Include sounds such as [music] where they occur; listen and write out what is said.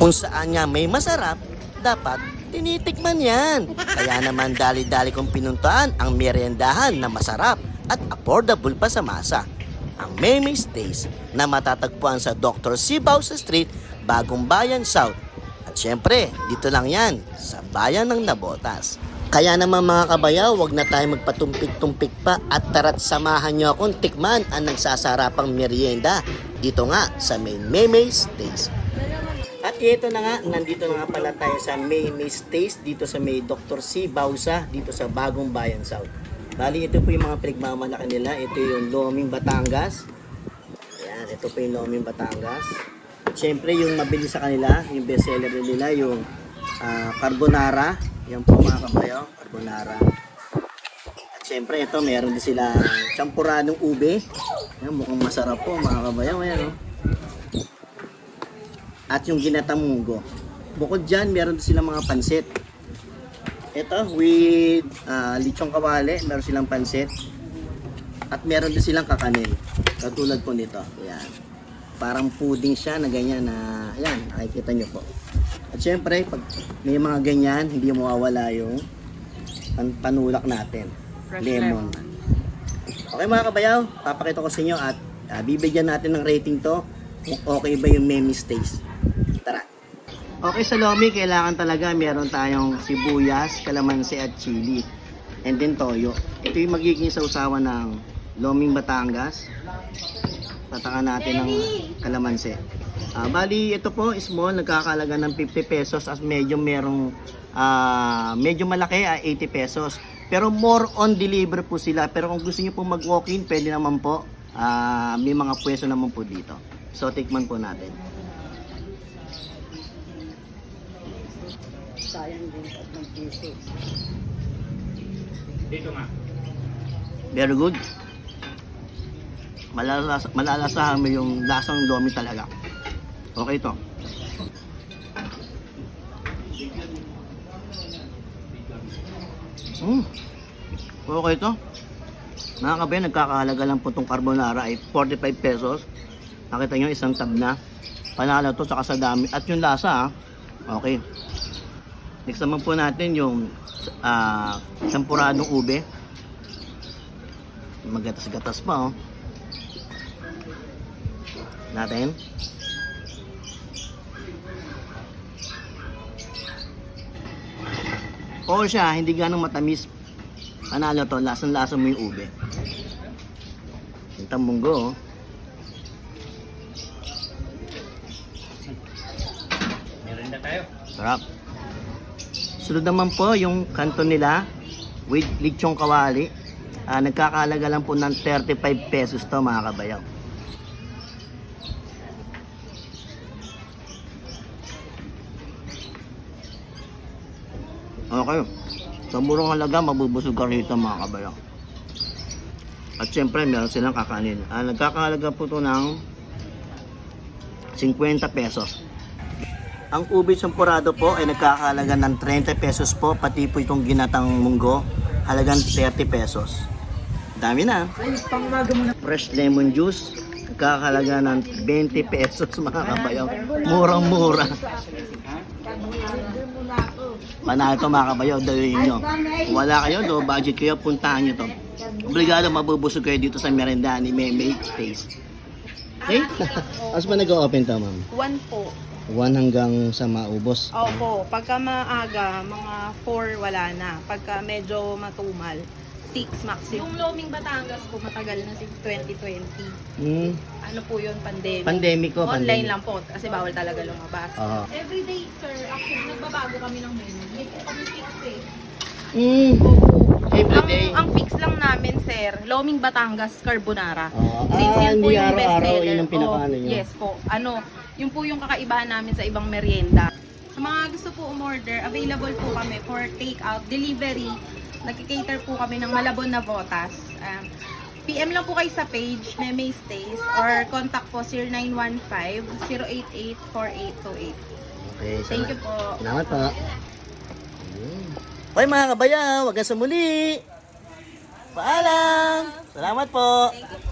Kung saan nga may masarap, dapat tinitikman yan. Kaya naman dali-dali kong pinuntaan ang meriendahan na masarap at affordable pa sa masa. Ang Maymay's Taste na matatagpuan sa Dr. Sibaw sa Street, Bagong Bayan South. At syempre, dito lang yan, sa bayan ng Nabotas. Kaya naman mga kabayaw, wag na tayo magpatumpik-tumpik pa at tara't samahan nyo akong tikman ang nagsasarapang merienda dito nga sa may Maymay's Taste. Ito na nga, nandito na nga pala tayo sa May May's Taste dito sa may Dr. C. Bausa dito sa Bagong Bayan South. Bali, ito po yung mga pinagmamalaki nila. Ito yung Loming Batangas. Ayan, ito po yung Loming Batangas. At syempre, yung mabili sa kanila, yung bestseller nila, yung ah, Carbonara. Yan po mga kabayo, Carbonara. At syempre, ito, meron din sila champuradong ube. Ayan, mukhang masarap po mga kabayo. Ayan, oh at yung ginatamunggo. Bukod dyan, meron din silang mga pansit. Ito, with ah, lichong kawali, meron silang pansit. At meron din silang kakanin. Katulad po nito. Ayan. Parang pudding siya na ganyan na, ayan, nakikita nyo po. At syempre, pag may mga ganyan, hindi mawawala yung pan- panulak natin. Fresh lemon. Okay mga kabayaw, papakita ko sa inyo at ah, bibigyan natin ng rating to kung okay ba yung Memi's taste. Okay sa lomi, kailangan talaga meron tayong sibuyas, kalamansi at chili. And then toyo. Ito yung magiging sausawan ng loming Batangas. Tatangan natin ng kalamansi. Ah, bali, ito po, small, nagkakalaga ng 50 pesos as medyo merong ah, medyo malaki, ah, 80 pesos. Pero more on deliver po sila. Pero kung gusto niyo po mag-walk-in, pwede naman po. Ah, may mga pwesto naman po dito. So, tikman po natin. Sayang din at ng puso. Dito nga. Very good. Malalas malalasahan mo yung lasang lomi talaga. Okay to. Mm. Okay to. Mga kabayan, nagkakahalaga lang po itong carbonara ay 45 pesos. Nakita nyo, isang tab na. Panalo to sa kasadami. At yung lasa, ah, okay. Next naman po natin yung ah, champuradong ube. Magatas-gatas pa, oh. Natin. Oo siya, hindi ganong matamis. Panalo to, lasang-lasa mo yung ube. Yung tambunggo, oh. Meron na tayo. Sarap. Sunod naman po yung kanto nila with lechong kawali. Ah, nagkakalaga lang po ng 35 pesos to mga kabayaw. Okay. Sa murang halaga, mabubusog ka rito mga kabayaw. At syempre, meron silang kakanin. Ah, nagkakahalaga po to ng 50 pesos. Ang ubi champurado po ay nagkakahalaga ng 30 pesos po, pati po itong ginatang munggo, halagang 30 pesos. Dami na. Fresh lemon juice, nagkakahalaga ng 20 pesos mga kabayaw. Murang-mura. Panalo to mga kabayaw, dalhin nyo. Kung wala kayo, low budget kayo, puntahan nyo to. Obligado mabubusog kayo dito sa merenda ni Meme Taste. Okay? [laughs] As pa nag-open to, ma'am? One po. 1 hanggang sa maubos. Opo. Pagka maaga, mga 4 wala na. Pagka medyo matumal, 6 maximum. Yung Loming Batangas po, matagal na since 2020. Hmm. Ano po yun, pandemic. Pandemic ko, Online pandemic. lang po, kasi bawal talaga lumabas. Oo. Everyday, sir, actually, nagbabago kami ng menu. Hindi po kami fix eh. Mm. Everyday. Ang, ang fix lang namin, sir, Loming Batangas Carbonara. Oo. Since Ah, yan po hindi yung araw-araw, bestseller. yun ang pinakaano Oo, nyo. Yes po. Ano, yun po yung kakaibahan namin sa ibang merienda. Sa mga gusto po umorder, available po kami for take-out, delivery. Nagkikater po kami ng Malabon na Botas. Um, PM lang po kayo sa page, Meme Stays, or contact po 0915-088-4828. Okay, Thank you po. Salamat po. Okay mga kabayan, wag sa muli. Paalam. Salamat po. Thank you.